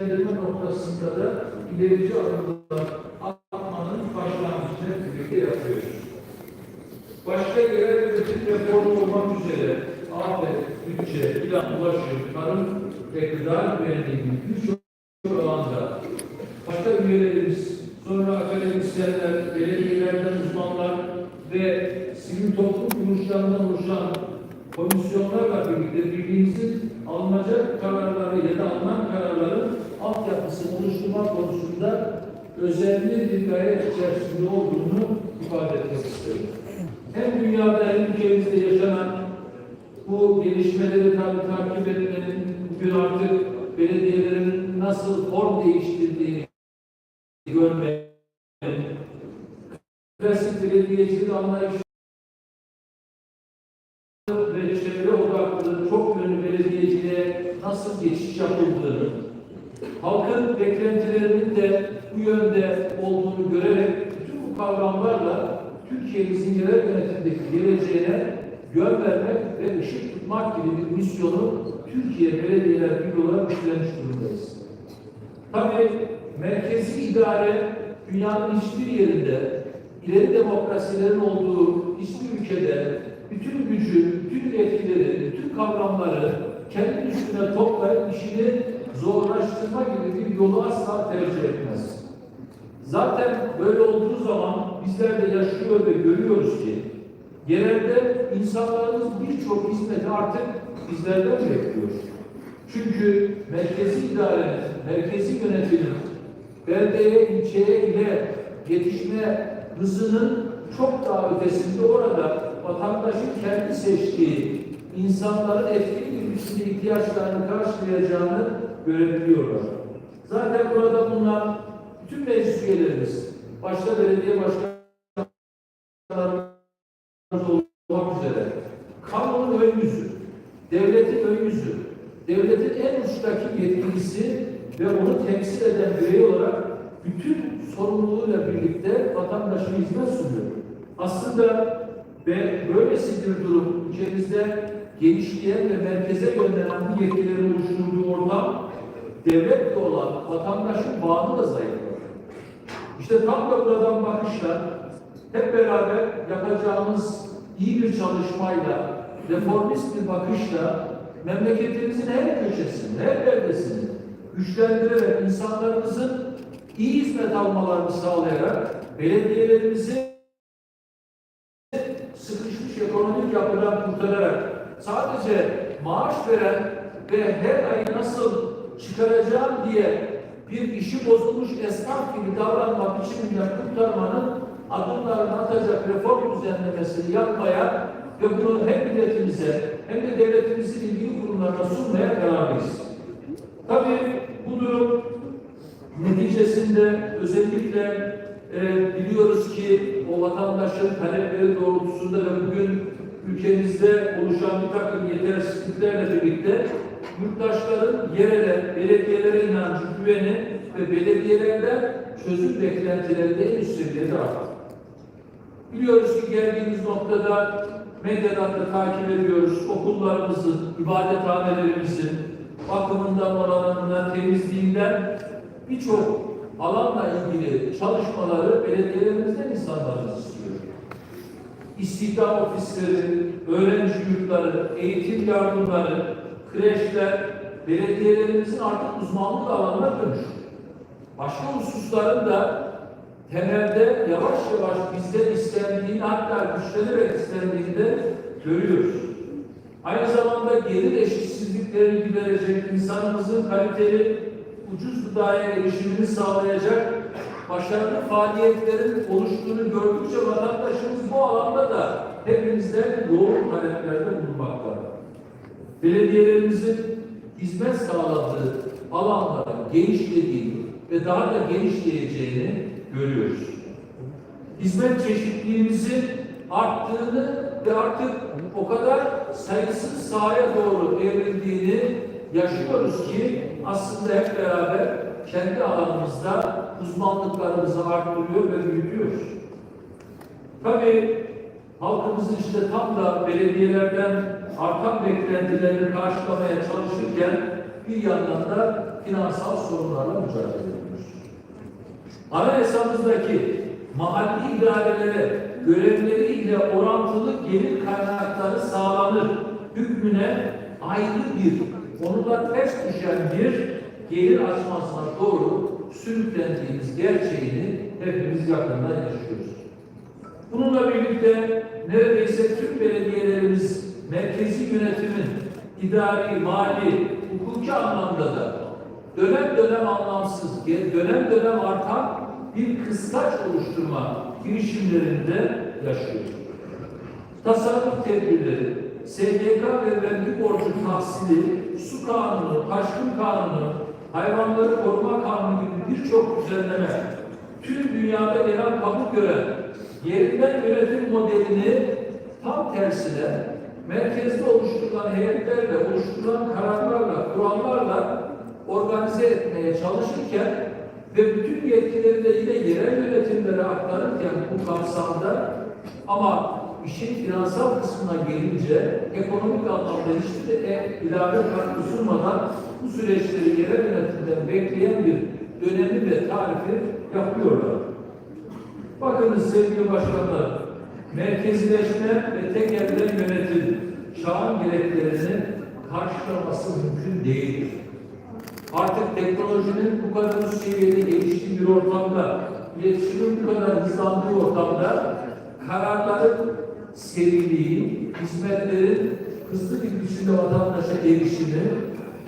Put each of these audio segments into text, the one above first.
belirleme noktasında da ilerici adımlar atmanın başlangıcını birlikte yapıyoruz. Başta yerel yönetim reformu olmak üzere afet, bütçe, plan, ulaşım, tarım ve gıda güvenliği gibi birçok alanda başta üyelerimiz, sonra akademisyenler, belediyelerden uzmanlar ve sivil toplum kuruluşlarından oluşan komisyonlarla birlikte birliğimizin alınacak kararları ya da alınan kararların altyapısını oluşturma konusunda özenli bir gayret içerisinde olduğunu ifade etmek isterim. Hem dünyada hem ülkemizde yaşanan bu gelişmeleri tabii takip etmenin, bugün artık belediyelerin nasıl form değiştirdiğini görmenin, klasik belediyecilik anlayışı ve çevre odaklı çok yönlü belediyeciliğe nasıl geçiş yapıldığını, halkın beklentilerinin de bu yönde olduğunu görerek bütün bu kavramlarla Türkiye'mizin yerel yönetimdeki geleceğine yön vermek ve ışık tutmak gibi bir misyonu Türkiye Belediyeler Birliği olarak üstlenmiş durumdayız. Tabii merkezi idare dünyanın hiçbir yerinde ileri demokrasilerin olduğu hiçbir ülkede bütün gücü, bütün etkileri, bütün kavramları kendi üstüne toplayıp işini zorlaştırma gibi bir yolu asla tercih etmez. Zaten böyle olduğu zaman bizler de yaşıyor ve görüyoruz ki genelde insanlarımız birçok hizmeti artık bizlerden bekliyor. Çünkü merkezi idarenin, merkezi yönetimin beldeye, ilçeye ile yetişme hızının çok daha ötesinde orada vatandaşın kendi seçtiği insanların etkili bir biçimde ihtiyaçlarını karşılayacağını görebiliyorlar. Zaten burada bulunan bütün meclis üyelerimiz, başta belediye başkanlarımız olmak üzere, kamunun ön devletin ön devletin en uçtaki yetkilisi ve onu temsil eden birey olarak bütün sorumluluğuyla birlikte vatandaşa hizmet sunuyor. Aslında ve böylesi bir durum ülkemizde genişleyen ve merkeze yönlenen bu yetkilerin oluşturduğu ortam devletle olan vatandaşın bağını da zayıflar. İşte tam da buradan bakışla hep beraber yapacağımız iyi bir çalışmayla, reformist bir bakışla memleketimizin her köşesini, her beldesini güçlendirerek insanlarımızın iyi hizmet almalarını sağlayarak belediyelerimizi sıkışmış ekonomik yapıdan kurtararak sadece maaş veren ve her ay nasıl çıkaracağım diye bir işi bozulmuş esnaf gibi davranma biçiminden kurtarmanın adımlarını atacak reform düzenlemesini yapmaya ve bunu hem milletimize hem de devletimizin ilgili kurumlarına sunmaya kararlıyız. Tabii bu durum neticesinde özellikle e, biliyoruz ki o vatandaşın talepleri doğrultusunda ve bugün ülkemizde oluşan bir takım yetersizliklerle birlikte yurttaşların yerele, belediyelere inancı, güveni ve belediyelerden çözüm beklentileri de en üst seviyede arttı. Biliyoruz ki geldiğimiz noktada medyadan da takip ediyoruz. Okullarımızın, ibadethanelerimizin bakımından, oranından, temizliğinden birçok alanla ilgili çalışmaları belediyelerimizden insanlarımız istiyor. İstihdam ofisleri, öğrenci yurtları, eğitim yardımları, kreşler, belediyelerimizin artık uzmanlık alanına dönüşüyor. Başka hususların da temelde yavaş yavaş bizden istendiğini hatta güçlenerek istendiğini de görüyoruz. Aynı zamanda gelir eşitsizliklerini giderecek, insanımızın kaliteli, ucuz gıdaya erişimini sağlayacak başarılı faaliyetlerin oluştuğunu gördükçe vatandaşımız bu alanda da hepimizden yoğun taleplerde bulunmaktadır. Belediyelerimizin hizmet sağladığı alanların genişlediğini ve daha da genişleyeceğini görüyoruz. Hizmet çeşitliliğimizin arttığını ve artık o kadar sayısız sahaya doğru evrildiğini yaşıyoruz ki aslında hep beraber kendi alanımızda uzmanlıklarımızı arttırıyor ve büyütüyoruz. Tabii halkımızın işte tam da belediyelerden artan beklentilerini karşılamaya çalışırken bir yandan da finansal sorunlarla mücadele ediyoruz. Anayasamızdaki mahalli idarelere görevleriyle orantılı gelir kaynakları sağlanır hükmüne ayrı bir, onunla ters düşen bir gelir açmasına doğru sürüklendiğimiz gerçeğini hepimiz yakından yaşıyoruz. Bununla birlikte neredeyse tüm belediyelerimiz merkezi yönetimin idari, mali, hukuki anlamda da dönem dönem anlamsız, dönem dönem artan bir kıskaç oluşturma girişimlerinde yaşıyor. Tasarruf tedbirleri, SGK ve vergi borcu tahsili, su kanunu, taşkın kanunu, hayvanları koruma kanunu gibi birçok düzenleme tüm dünyada genel kabul gören yerinden yönetim modelini tam tersine merkezde oluşturulan heyetlerle, oluşturulan kararlarla, kurallarla organize etmeye çalışırken ve bütün yetkileri de yine yerel yönetimlere aktarırken bu kapsamda ama işin finansal kısmına gelince ekonomik anlamda hiçbir de ilave katkı sunmadan bu süreçleri yerel yönetimden bekleyen bir dönemi ve tarifi yapıyorlar. Bakınız sevgili başkanlar, merkezileşme ve tek elden yönetim çağın gereklerini karşılaması mümkün değildir. Artık teknolojinin bu kadar üst seviyede geliştiği bir ortamda, iletişimin bu kadar hızlandığı ortamda kararların seriliği, hizmetlerin hızlı bir biçimde vatandaşa erişimi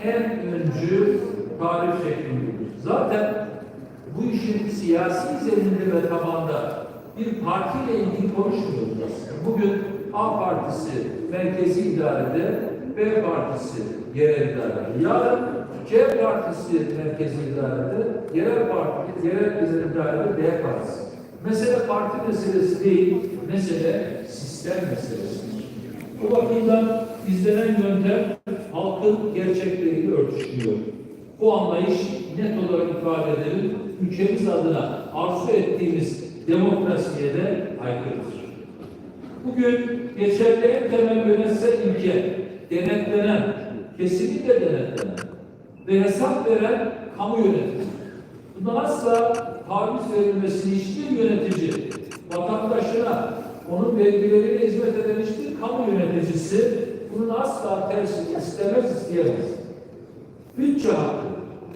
en öncü tarif şeklindedir. Zaten bu işin siyasi zeminde ve tabanda bir partiyle ilgili konuşmuyoruz. Bugün A partisi merkezi idarede, B partisi yerel idarede. Yarın C partisi merkezi idarede, yerel parti, yerel idarede D partisi. Mesele parti meselesi değil, mesele sistem meselesidir. Bu bakımdan izlenen yöntem halkın gerçekleriyle örtüşüyor. Bu anlayış net olarak ifade edelim, ülkemiz adına arzu ettiğimiz demokrasiye de aykırıdır. Bugün geçerli en temel yönetsel ilke denetlenen, kesinlikle denetlenen ve hesap veren kamu yönetimi. Buna asla taviz verilmesi hiçbir yönetici vatandaşına onun vergileriyle hizmet eden hiçbir kamu yöneticisi bunun asla tersini istemez isteyemez. Bütçe hakkı,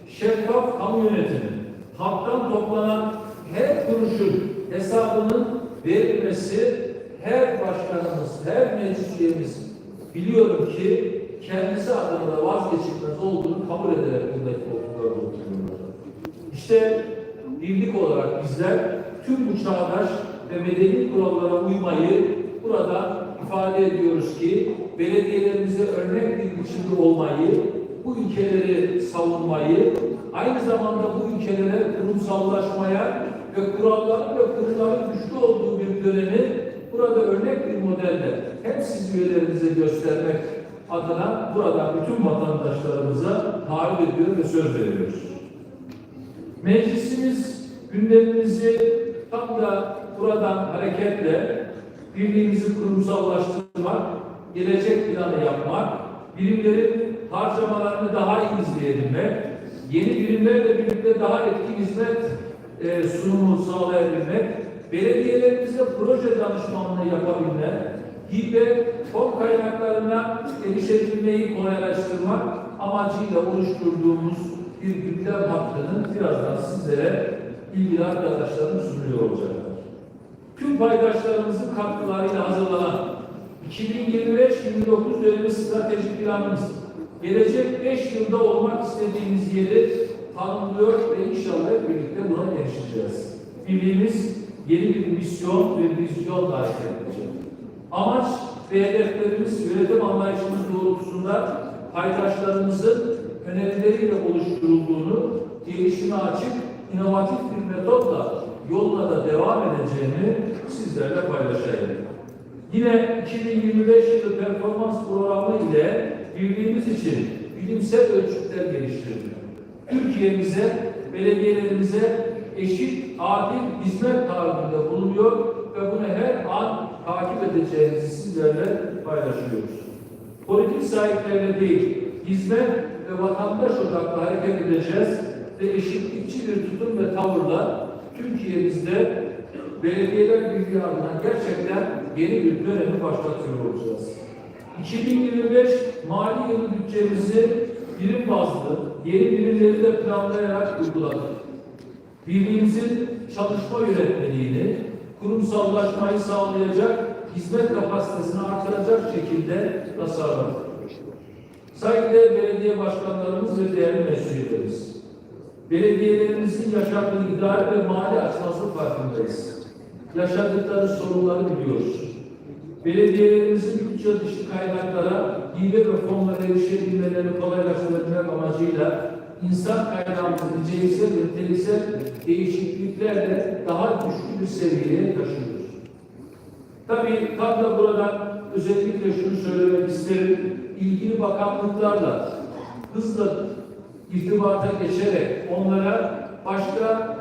şeffaf kamu yönetimi, halktan toplanan her kuruşun hesabının verilmesi her başkanımız, her meclis biliyorum ki kendisi adına da vazgeçilmez olduğunu kabul ederek buradaki koltuklarda oturuyorlar. İşte birlik olarak bizler tüm bu çağdaş ve medeni kurallara uymayı burada ifade ediyoruz ki belediyelerimize örnek bir biçimde olmayı, bu ilkeleri savunmayı, aynı zamanda bu ilkelere kurumsallaşmaya ve kuralların ve kurumların güçlü olduğu bir dönemi burada örnek bir modelde hem siz üyelerinize göstermek adına burada bütün vatandaşlarımıza taahhüt ediyor ve söz veriyoruz. Meclisimiz gündemimizi tam da buradan hareketle birliğimizi kurumsallaştırmak, gelecek planı yapmak, birimlerin harcamalarını daha iyi izleyebilmek, yeni birimlerle birlikte daha etkin hizmet e, sunumu sağlayabilmek, belediyelerimize proje danışmanlığı yapabilmek, hibe fon kaynaklarına erişebilmeyi kolaylaştırmak amacıyla oluşturduğumuz bir gündem hakkının birazdan sizlere ilgili arkadaşlarım sunuyor olacaklar. Tüm paydaşlarımızın katkılarıyla hazırlanan 2025-29 dönemi stratejik planımız gelecek 5 yılda olmak istediğimiz yeri tanımlıyor ve inşallah hep birlikte buna erişeceğiz. Birliğimiz yeni bir misyon ve vizyon hareket edecek. Amaç ve hedeflerimiz yönetim anlayışımız doğrultusunda paydaşlarımızın önerileriyle oluşturulduğunu, gelişime açık, inovatif bir metotla yoluna da devam edeceğini sizlerle paylaşayım. Yine 2025 yılı performans programı ile birliğimiz için bilimsel ölçütler geliştirdik. Türkiye'mize, belediyelerimize eşit, adil hizmet taahhüdünde bulunuyor ve bunu her an takip edeceğimizi sizlerle paylaşıyoruz. Politik sahiplerine değil, hizmet ve vatandaş odaklı hareket edeceğiz ve eşitlikçi bir tutum ve tavırla Türkiye'mizde belediyeler birliği gerçekten yeni bir dönemi başlatıyor olacağız. 2025 mali yılı bütçemizi birim bazlı yeni birimleri de planlayarak uyguladık. Birliğimizin çalışma yönetmeliğini kurumsallaşmayı sağlayacak hizmet kapasitesini artıracak şekilde tasarladık. Saygıdeğer belediye başkanlarımız ve değerli mesullerimiz, belediyelerimizin yaşadığı idare ve mali açması farkındayız. Yaşadıkları sorunları biliyoruz. Belediyelerimizin bütçe dışı kaynaklara, hibe ve fonlara erişebilmelerini kolaylaştırmak amacıyla insan kaynağımızı niceliksel ve niteliksel değişikliklerle daha güçlü bir seviyeye taşıyoruz. Tabii tam da buradan özellikle şunu söylemek isterim. İlgili bakanlıklarla hızla irtibata geçerek onlara başka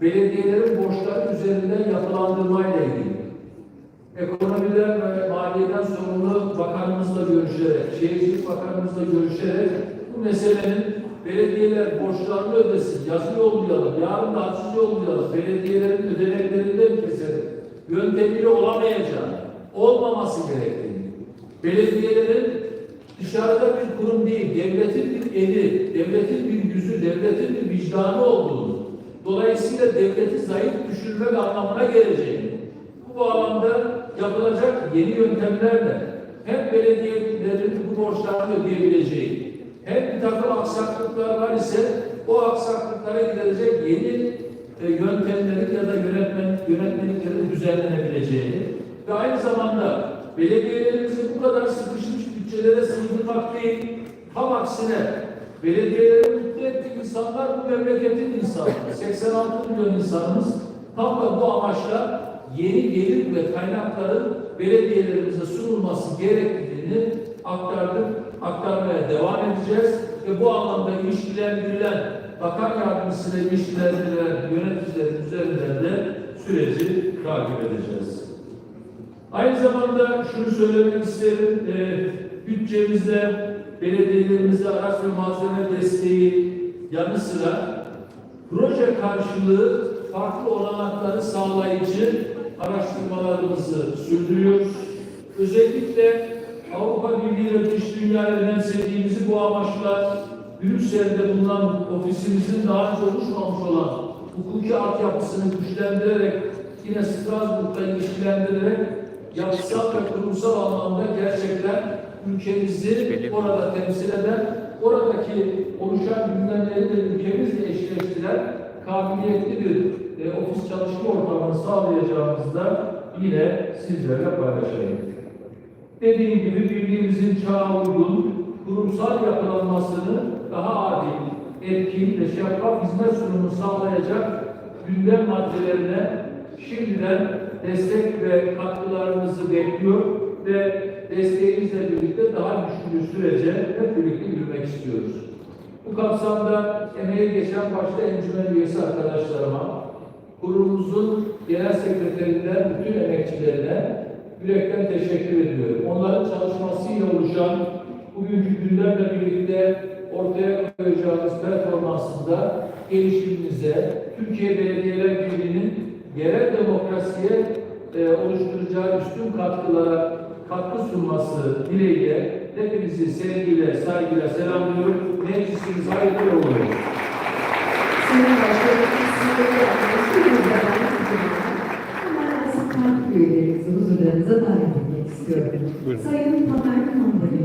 belediyelerin borçları üzerinden yapılandırmayla ekonomiden ve maliyeden sorumlu bakanımızla görüşerek, şehircilik bakanımızla görüşerek bu meselenin belediyeler borçlarını ödesin, yazı yollayalım, yarın da haksız yollayalım, belediyelerin ödeneklerinden keselim, yöntemiyle olamayacağını, olmaması gerektiğini, belediyelerin dışarıda bir kurum değil, devletin bir eli, devletin bir yüzü, devletin bir vicdanı olduğunu, dolayısıyla devleti zayıf düşürmek anlamına geleceğini, bu bağlamda yapılacak yeni yöntemlerle hem belediyelerin bu borçlarını ödeyebileceği, hem bir takım aksaklıklar var ise o aksaklıklara giderecek yeni e, yöntemlerin ya da yönetmen, yönetmeliklerin düzenlenebileceğini ve aynı zamanda belediyelerimizi bu kadar sıkışmış bütçelere sığdırmak değil, tam aksine belediyeleri mutlu ettiği insanlar bu memleketin insanları. 86 milyon insanımız tam da bu amaçla yeni gelir ve kaynakların belediyelerimize sunulması gerektiğini aktardık, aktarmaya devam edeceğiz ve bu anlamda ilişkilendirilen, bakan yardımcısıyla ilişkilendirilen yöneticilerin üzerinden de süreci takip edeceğiz. Aynı zamanda şunu söylemek isterim, e, bütçemizde belediyelerimize araç ve malzeme desteği yanı sıra proje karşılığı farklı olanakları sağlayıcı araştırmalarımızı sürdürüyoruz. Özellikle Avrupa Birliği ve dış dünyayla önemsediğimizi bu amaçla Brüksel'de bulunan ofisimizin daha önce oluşmamış olan hukuki altyapısını güçlendirerek yine Strasbourg'da ilişkilendirerek yapısal ve kurumsal anlamda gerçekten ülkemizi orada temsil eden, oradaki oluşan gündemleri de ülkemizle eşleştiren kabiliyetli bir e, ofis çalışma ortamını sağlayacağımızı da yine sizlerle paylaşayım. Dediğim gibi birliğimizin çağa uygun, kurumsal yapılanmasını daha adil, etkin ve şeffaf hizmet sunumunu sağlayacak gündem maddelerine şimdiden destek ve katkılarınızı bekliyor ve desteğimizle birlikte daha güçlü bir sürece hep birlikte yürümek istiyoruz. Bu kapsamda emeği geçen başta encümen üyesi arkadaşlarıma, kurumumuzun genel sekreterinden bütün emekçilerine yürekten teşekkür ediyorum. Onların çalışmasıyla oluşan bugünkü gündemle birlikte ortaya koyacağımız performansında gelişimimize, Türkiye Belediyeler Birliği'nin yerel demokrasiye e, oluşturacağı üstün katkılara katkı sunması dileğiyle hepinizi sevgiyle, saygıyla selamlıyorum. Meclisiniz hayırlı olsun. Sayın Başkanım, böyle yapıyorsunuz. Ama siz takip üyelerinizi huzurlarınıza davet etmek istiyorum. Buyurun. Sayın Tamer Kambur.